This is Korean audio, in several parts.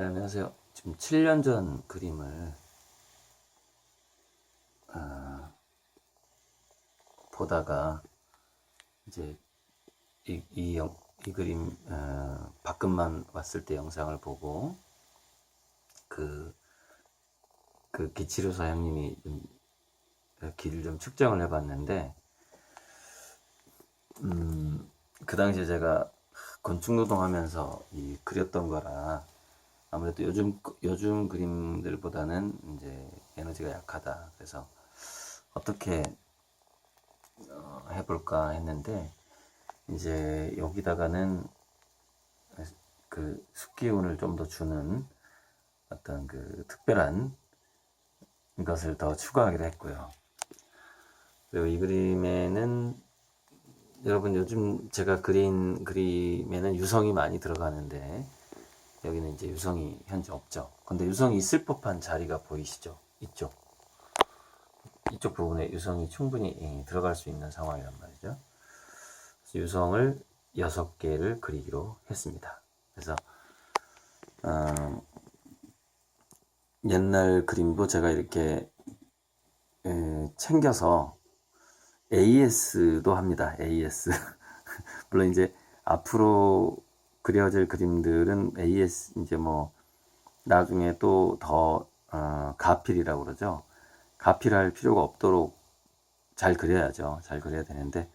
네, 안녕하세요. 지금 7년 전 그림을 아, 보다가 이제 이, 이, 영- 이 그림 어, 밖만 왔을 때 영상을 보고 그, 그 기치료사 형님이 좀 길을 좀 측정을 해봤는데 음, 그 당시에 제가 건축 노동 하면서 이 그렸던 거라 아무래도 요즘 요즘 그림들보다는 이제 에너지가 약하다. 그래서 어떻게 어, 해볼까 했는데 이제 여기다가는 그 숲기운을 좀 더 주는 어떤 그 특별한 것을 더 추가하기로 했고요. 그리고 이 그림에는 여러분 요즘 제가 그린 그림에는 유성이 많이 들어가는데 여기는 이제 유성이 현재 없죠. 근데 유성이 있을 법한 자리가 보이시죠? 이쪽. 이쪽 부분에 유성이 충분히 예, 들어갈 수 있는 상황이란 말이죠. 유성을 여섯 개를 그리기로 했습니다. 그래서 어, 옛날 그림도 제가 이렇게 에, 챙겨서 AS도 합니다. AS. 물론 이제 앞으로 그려질 그림들은 AS 이제 뭐 나중에 또더 어, 가필이라고 그러죠. 가필할 필요가 없도록 잘 그려야죠. 잘 그려야 되는데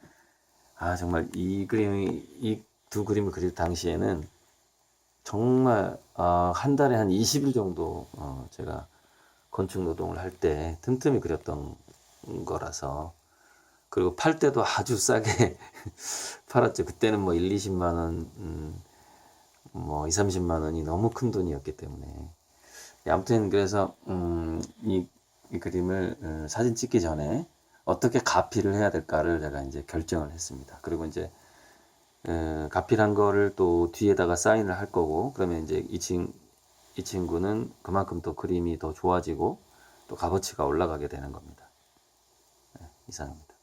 아 정말 이 그림이 이 두 그림을 그릴 당시에는 정말 아, 한 달에 한 20일 정도 어, 제가 건축 노동을 할 때 틈틈이 그렸던 거라서 그리고 팔 때도 아주 싸게 팔았죠. 그때는 뭐 1, 20만 원, 음, 뭐 2, 30만 원이 너무 큰 돈이었기 때문에. 예, 아무튼 그래서 음, 이, 이 그림을 어, 사진 찍기 전에 어떻게 가피를 해야 될까를 제가 이제 결정을 했습니다. 그리고 이제 어, 가필한 거를 또 뒤에다가 사인을 할 거고 그러면 이제 이, 친, 이 친구는 그만큼 또 그림이 더 좋아지고 또 값어치가 올라가게 되는 겁니다. 네, 이상입니다.